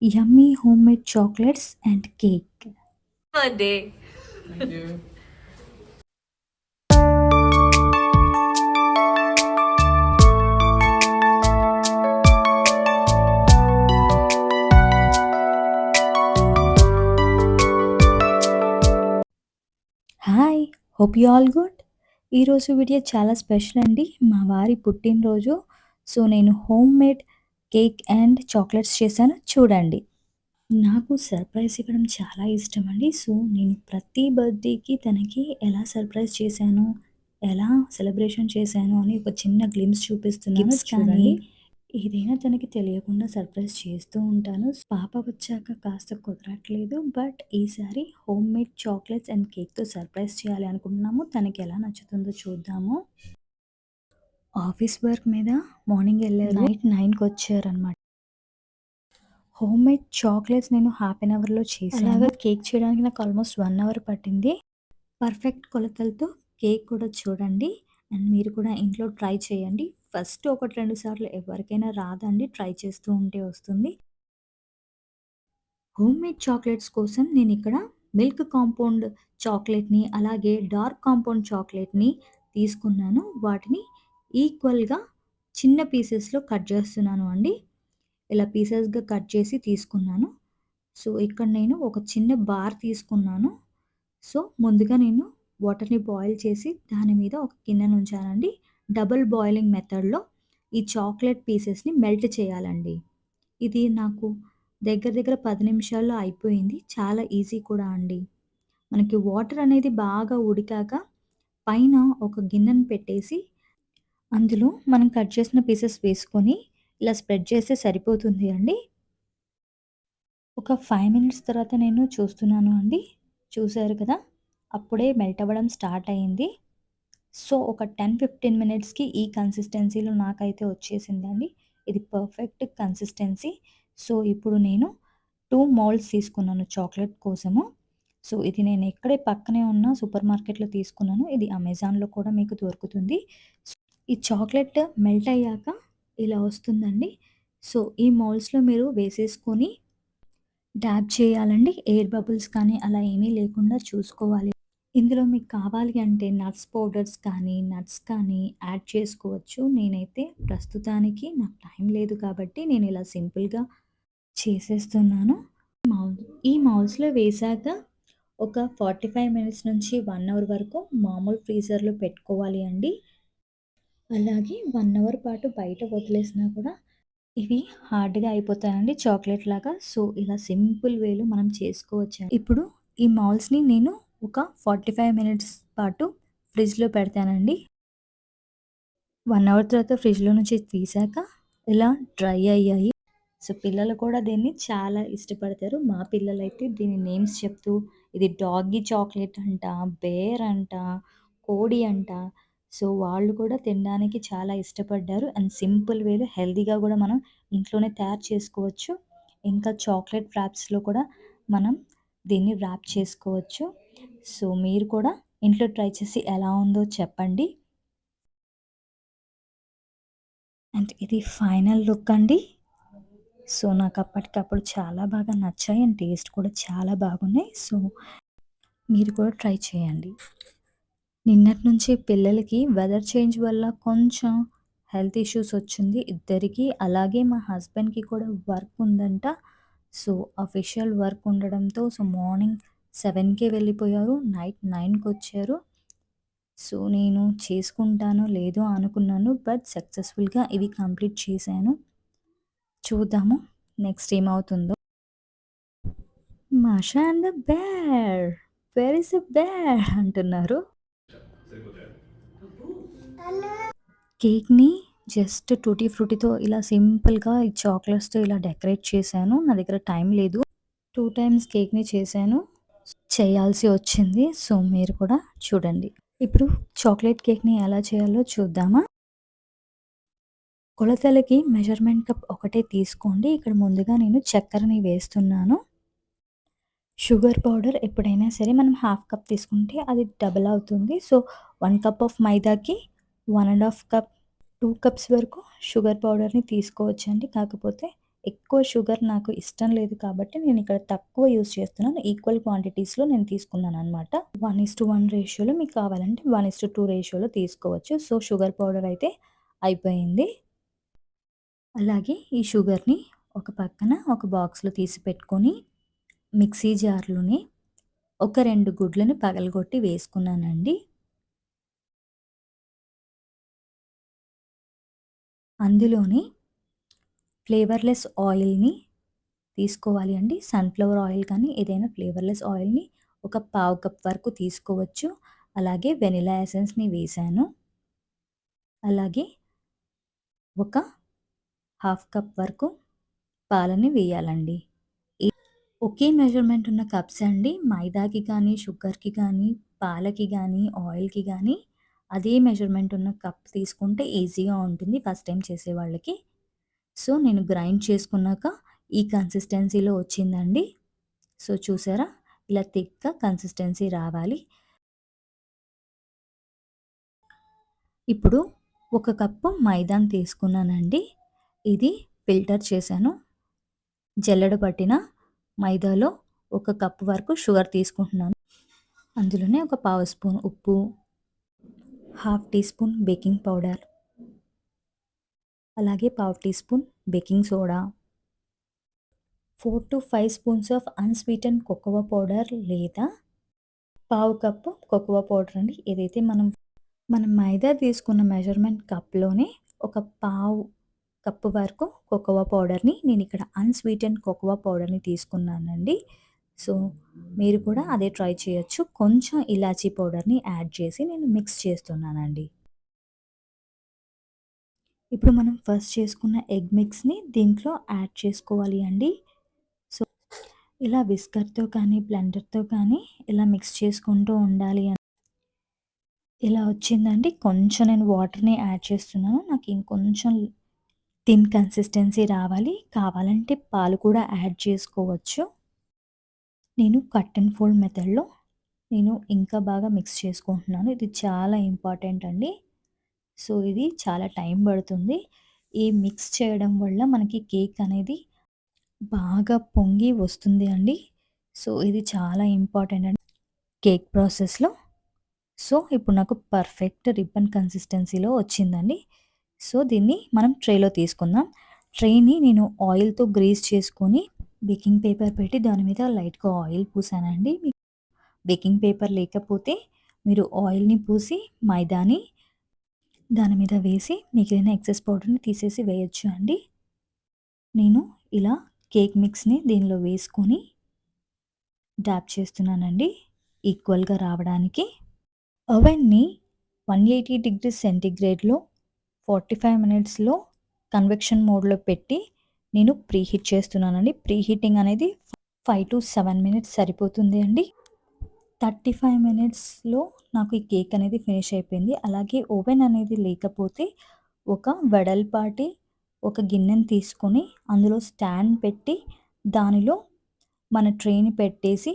Yummy homemade chocolates and cake. Monday. Thank you. Hi, hope you all good. ఈరోజు video చాలా special అండి. మా వారి పుట్టినరోజు. సో నేను home made cake and chocolates చేశాను. చూడండి. నాకు సర్ప్రైజ్ ఇవ్వడం చాలా ఇష్టం అండి. సో నేను ప్రతి బర్త్డేకి తనకి ఎలా సర్ప్రైజ్ చేశాను ఎలా సెలబ్రేషన్ చేశాను అని ఒక చిన్న గ్లిమ్స్ చూపిస్తున్నాను. చూడండి. ఏదైనా తనకి తెలియకుండా సర్ప్రైజ్ చేస్తూ ఉంటాను. పాప వచ్చాక కాస్త కుదరట్లేదు. బట్ ఈసారి హోమ్ మేడ్ చాక్లెట్స్ అండ్ కేక్తో సర్ప్రైజ్ చేయాలి అనుకుంటున్నాము. తనకి ఎలా నచ్చుతుందో చూద్దాము. ఆఫీస్ వర్క్ మీద మార్నింగ్ వెళ్ళారు. నైట్ నైన్కి వచ్చారనమాట హోమ్ మేడ్ చాక్లెట్స్ నేను హాఫ్ అన్ అవర్లో చేశాను. అలాగే కేక్ చేయడానికి నాకు ఆల్మోస్ట్ వన్ అవర్ పట్టింది. పర్ఫెక్ట్ కొలతలతో కేక్ కూడా చూడండి. అండ్ మీరు కూడా ఇంట్లో ట్రై చేయండి. ఫస్ట్ ఒకటి రెండు సార్లు ఎవరికైనా రాదండి. ట్రై చేస్తూ ఉంటే వస్తుంది. హోమ్ మేడ్ చాక్లెట్స్ కోసం నేను ఇక్కడ మిల్క్ కాంపౌండ్ చాక్లెట్ని అలాగే డార్క్ కాంపౌండ్ చాక్లెట్ని తీసుకున్నాను. వాటిని ఈక్వల్గా చిన్న పీసెస్లో కట్ చేస్తున్నాను అండి. ఇలా పీసెస్గా కట్ చేసి తీసుకున్నాను. సో ఇక్కడ నేను ఒక చిన్న బార్ తీసుకున్నాను. సో ముందుగా నేను వాటర్ని బాయిల్ చేసి దాని మీద ఒక గిన్నెను ఉంచానండి డబుల్ బాయిలింగ్ మెథడ్లో ఈ చాక్లెట్ పీసెస్ని మెల్ట్ చేయాలండి. ఇది నాకు దగ్గర దగ్గర పది నిమిషాల్లో అయిపోయింది. చాలా ఈజీ కూడా అండి. మనకి వాటర్ అనేది బాగా ఉడికాక పైన ఒక గిన్నెను పెట్టేసి అందులో మనం కట్ చేసిన పీసెస్ వేసుకొని ఇలా స్ప్రెడ్ చేస్తే సరిపోతుంది అండి. ఒక ఫైవ్ మినిట్స్ తర్వాత నేను చూస్తున్నాను అండి. చూసారు కదా? అప్పుడే మెల్ట్ అవ్వడం స్టార్ట్ అయింది. సో ఒక టెన్ ఫిఫ్టీన్ మినిట్స్కి ఈ కన్సిస్టెన్సీలో నాకైతే వచ్చేసిందండి. ఇది పర్ఫెక్ట్ కన్సిస్టెన్సీ. సో ఇప్పుడు నేను టూ మౌల్డ్స్ తీసుకున్నాను చాక్లెట్ కోసము. సో ఇది నేను ఎక్కడే పక్కనే ఉన్న సూపర్ మార్కెట్లో తీసుకున్నాను. ఇది అమెజాన్లో కూడా మీకు దొరుకుతుంది. ఈ చాక్లెట్ మెల్ట్ అయ్యాక ఇలా వస్తుందండి. సో ఈ మౌల్స్లో మీరు వేసేసుకొని డ్యాబ్ చేయాలండి. ఎయిర్ బబుల్స్ కానీ అలా ఏమీ లేకుండా చూసుకోవాలి. ఇందులో మీకు కావాలి అంటే నట్స్ పౌడర్స్ కానీ నట్స్ కానీ యాడ్ చేసుకోవచ్చు నేనైతే ప్రస్తుతానికి నాకు టైం లేదు కాబట్టి నేను ఇలా సింపుల్గా చేసేస్తున్నాను మౌల్ ఈ మౌల్స్లో వేసాక ఒక ఫార్టీ ఫైవ్ మినిట్స్ నుంచి వన్ అవర్ వరకు మామూలు ఫ్రీజర్లో పెట్టుకోవాలి అండి అలాగే వన్ అవర్ పాటు బయట వదిలేసినా కూడా ఇవి హార్డ్‌గా అయిపోతాయండి చాక్లెట్ లాగా. సో, ఇలా సింపుల్ వేలు మనం చేసుకోవచ్చు. ఇప్పుడు ఈ మౌల్స్‌ని నేను ఒక 45 మినిట్స్ పాటు ఫ్రిడ్జ్‌లో పెడతానండి. వన్ అవర్ తర్వాత ఫ్రిడ్జ్‌లో నుంచి తీసాక ఇలా డ్రై అయ్యాయి. సో, పిల్లలు కూడా దీన్ని చాలా ఇష్టపడతారు. మా పిల్లలైతే దీని నేమ్స్ చెప్తూ ఇది డాగీ చాక్లెట్ అంట, బేర్ అంట, కోడి అంట. సో, వాళ్ళు కూడా తినడానికి చాలా ఇష్టపడ్డారు. అండ్ సింపుల్ వేలో హెల్దీగా కూడా మనం ఇంట్లోనే తయారు చేసుకోవచ్చు. ఇంకా చాక్లెట్ వ్రాప్స్‌లో కూడా మనం దీన్ని వ్రాప్ చేసుకోవచ్చు. సో, మీరు కూడా ఇంట్లో ట్రై చేసి ఎలా ఉందో చెప్పండి. అండ్ ఇది ఫైనల్ లుక్ అండి. సో, నాకు అప్పటికప్పుడు చాలా బాగా నచ్చాయి. అండ్ టేస్ట్ కూడా చాలా బాగున్నాయి. సో, మీరు కూడా ట్రై చేయండి. నిన్నటి నుంచి పిల్లలకి వెదర్ చేంజ్ వల్ల కొంచెం హెల్త్ ఇష్యూస్ వచ్చింది ఇద్దరికి అలాగే మా హస్బెండ్కి కూడా వర్క్ ఉందంట సో అఫీషియల్ వర్క్ ఉండడంతో సో మార్నింగ్ సెవెన్కే వెళ్ళిపోయారు. నైట్ నైన్కి వచ్చారు సో నేను చేసుకుంటానో లేదో అనుకున్నాను. బట్ సక్సెస్ఫుల్గా ఇవి కంప్లీట్ చేశాను. చూద్దాము నెక్స్ట్ ఏమవుతుందో. Masha and the bear. Where is the bear అంటున్నారు. కేక్‌ని జస్ట్ టూటీ ఫ్రూటీతో ఇలా సింపుల్‌గా ఈ చాక్లెట్స్‌తో ఇలా డెకరేట్ చేశాను. నా దగ్గర టైం లేదు. టూ టైమ్స్ కేక్‌ని చేశాను. చేయాల్సి వచ్చింది. సో, మీరు కూడా చూడండి. ఇప్పుడు చాక్లెట్ కేక్‌ని ఎలా చేయాలో చూద్దామా? కొలతలకి మెజర్‌మెంట్ కప్ ఒకటే తీసుకోండి. ఇక్కడ ముందుగా నేను చక్కెరని వేస్తున్నాను. షుగర్ పౌడర్ ఎప్పుడైనా సరే మనం హాఫ్ కప్ తీసుకుంటే అది డబుల్ అవుతుంది. So, one cup of మైదాకి one and half cup two cups వరకు షుగర్ పౌడర్‌ని తీసుకోవచ్చండి. కాకపోతే ఎక్కువ షుగర్ నాకు ఇష్టం లేదు కాబట్టి నేను ఇక్కడ తక్కువ యూజ్ చేస్తున్నాను. ఈక్వల్ క్వాంటిటీస్‌లో నేను తీసుకున్నాను అనమాట వన్ ఇస్ టు వన్ రేషియోలో మీకు కావాలంటే 1:2 రేషియోలో తీసుకోవచ్చు. సో, షుగర్ పౌడర్ అయితే అయిపోయింది. అలాగే ఈ షుగర్‌ని ఒక పక్కన ఒక బాక్స్‌లో తీసి పెట్టుకొని మిక్సీ జార్‌లోని ఒక రెండు గుడ్లను పగలగొట్టి వేసుకున్నానండి. అందులోని ఫ్లేవర్‌లెస్ ఆయిల్‌ని తీసుకోవాలి అండి. సన్‌ఫ్లవర్ ఆయిల్ కానీ ఏదైనా ఫ్లేవర్‌లెస్ ఆయిల్‌ని ఒక పావు కప్ వరకు తీసుకోవచ్చు. అలాగే వెనిలా ఎసెన్స్‌ని వేశాను. అలాగే ఒక హాఫ్ కప్ వరకు పాలని వేయాలండి. ఒకే మెజర్‌మెంట్ ఉన్న కప్స్ అండి. మైదాకి కానీ, షుగర్‌కి కానీ, పాలకి కానీ ఆయిల్‌కి కానీ అదే మెజర్‌మెంట్ ఉన్న కప్ తీసుకుంటే ఈజీగా ఉంటుంది ఫస్ట్ టైం చేసే వాళ్ళకి సో, నేను గ్రైండ్ చేసుకున్నాక ఈ కన్సిస్టెన్సీలో వచ్చిందండి. సో, చూసారా? ఇలా థిక్‌గా కన్సిస్టెన్సీ రావాలి. ఇప్పుడు ఒక కప్పు మైదాన్ తీసుకున్నానండి. ఇది ఫిల్టర్ చేశాను. జల్లెడ పట్టిన మైదాలో ఒక కప్పు వరకు షుగర్ తీసుకుంటున్నాను. అందులోనే ఒక పావు స్పూన్ ఉప్పు, half teaspoon baking powder, అలాగే పావు teaspoon baking soda, 4-5 spoons of unsweetened cocoa powder లేదా పావు కప్పు కోకోవా పౌడర్ అండి. ఏదైతే మనం మనం మైదా తీసుకున్న మెజర్‌మెంట్ కప్‌లోనే ఒక పావు కప్పు వరకు కోకోవా పౌడర్‌ని నేను ఇక్కడ అన్స్వీటెన్ కోకోవా పౌడర్‌ని తీసుకున్నానండి. సో, మీరు కూడా అదే ట్రై చేయొచ్చు. కొంచెం ఇలాచీ పౌడర్‌ని యాడ్ చేసి నేను మిక్స్ చేస్తున్నానండి. ఇప్పుడు మనం ఫస్ట్ చేసుకున్న ఎగ్ మిక్స్‌ని దీంట్లో యాడ్ చేసుకోవాలి అండి. సో, ఇలా విస్కర్‌తో కానీ, బ్లెండర్‌తో కానీ ఇలా మిక్స్ చేసుకుంటూ ఉండాలి అని ఇలా వచ్చిందండి. కొంచెం నేను వాటర్‌ని యాడ్ చేస్తున్నాను. నాకు ఇంకొంచెం థిన్ కన్సిస్టెన్సీ రావాలి. కావాలంటే పాలు కూడా యాడ్ చేసుకోవచ్చు. నేను కట్ అండ్ ఫోల్డ్ మెథడ్‌లో నేను ఇంకా బాగా మిక్స్ చేసుకుంటున్నాను. ఇది చాలా ఇంపార్టెంట్ అండి. సో, ఇది చాలా టైం పడుతుంది. ఈ మిక్స్ చేయడం వల్ల మనకి కేక్ అనేది బాగా పొంగి వస్తుంది అండి. సో, ఇది చాలా ఇంపార్టెంట్ అండి కేక్ ప్రాసెస్‌లో. సో, ఇప్పుడు నాకు పర్ఫెక్ట్ రిబ్బన్ కన్సిస్టెన్సీలో వచ్చిందండి. సో, దీన్ని మనం ట్రేలో తీసుకుందాం. ట్రేని నేను ఆయిల్‌తో గ్రీస్ చేసుకొని బేకింగ్ పేపర్ పెట్టి దాని మీద లైట్‌గా ఆయిల్ పూసానండి. బేకింగ్ పేపర్ లేకపోతే మీరు ఆయిల్‌ని పూసి మైదాని దాని మీద వేసి మిగిలిన ఎక్సెస్ పౌడర్‌ని తీసేసి వేయచ్చు అండి. నేను ఇలా కేక్ మిక్స్‌ని దీనిలో వేసుకొని డ్యాప్ చేస్తున్నానండి ఈక్వల్‌గా రావడానికి. అవన్నీ వన్ ఎయిటీ డిగ్రీ సెంటిగ్రేడ్లో ఫార్టీ ఫైవ్ మినిట్స్‌లో కన్వెక్షన్ మోడ్‌లో పెట్టి నేను ప్రీహీట్ చేస్తున్నానండి. ప్రీహీటింగ్ అనేది 5-7 మినిట్స్ సరిపోతుంది అండి. 35 మినిట్స్‌లో నాకు ఈ కేక్ అనేది ఫినిష్ అయిపోయింది. అలాగే ఓవెన్ అనేది లేకపోతే ఒక వెడల్పాటి ఒక గిన్నెని తీసుకొని అందులో స్టాండ్ పెట్టి దానిలో మన ట్రేని పెట్టేసి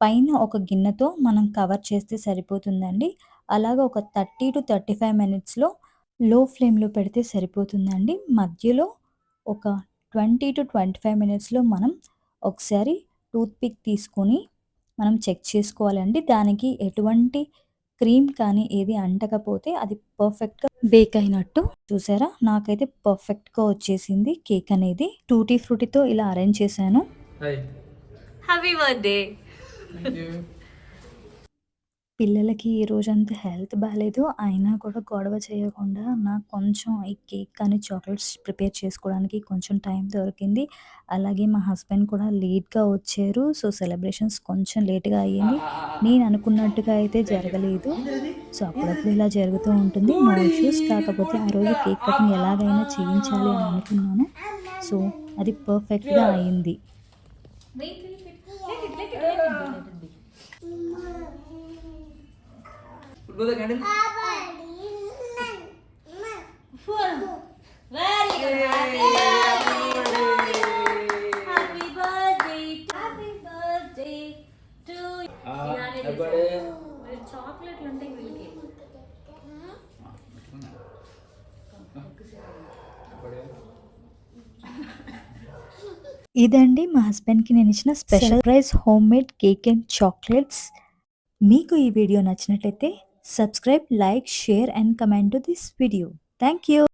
పైన ఒక గిన్నెతో మనం కవర్ చేస్తే సరిపోతుందండి. అలాగా ఒక 30-35 మినిట్స్‌లో లో ఫ్లేమ్‌లో పెడితే సరిపోతుందండి. మధ్యలో ఒక 20-25 మినిట్స్‌లో మనం ఒకసారి టూత్ పిక్ తీసుకొని మనం చెక్ చేసుకోవాలండి. దానికి ఎటువంటి క్రీమ్ కానీ ఏది అంటకపోతే అది పర్ఫెక్ట్‌గా బేక్ అయినట్టు. చూసారా? నాకైతే పర్ఫెక్ట్‌గా వచ్చేసింది కేక్ అనేది. టూటీ ఫ్రూటీతో ఇలా అరేంజ్ చేశాను. హాయ్ హ్యాపీ బర్త్డే పిల్లలకి ఈ రోజంతా హెల్త్ బాగాలేదు అయినా కూడా గొడవ చేయకుండా నాకు కొంచెం ఈ కేక్ కానీ, చాక్లెట్స్ ప్రిపేర్ చేసుకోవడానికి కొంచెం టైం దొరికింది. అలాగే మా హస్బెండ్ కూడా లేట్‌గా వచ్చారు. సో, సెలబ్రేషన్స్ కొంచెం లేట్‌గా అయ్యింది. నేను అనుకున్నట్టుగా అయితే జరగలేదు. సో, అప్పుడప్పుడు ఇలా జరుగుతూ ఉంటుంది. No issues. కాకపోతే ఆ రోజు కేక్ కటింగ్ ఎలాగైనా చేయించాలి అని అనుకున్నాను. సో, అది పర్ఫెక్ట్‌గా అయింది. ఇదండి మా హస్బెండ్కి నేను ఇచ్చిన special rice homemade cake and chocolates. మీకు ఈ వీడియో నచ్చినట్లయితే Subscribe, like, share and comment to this video. Thank you.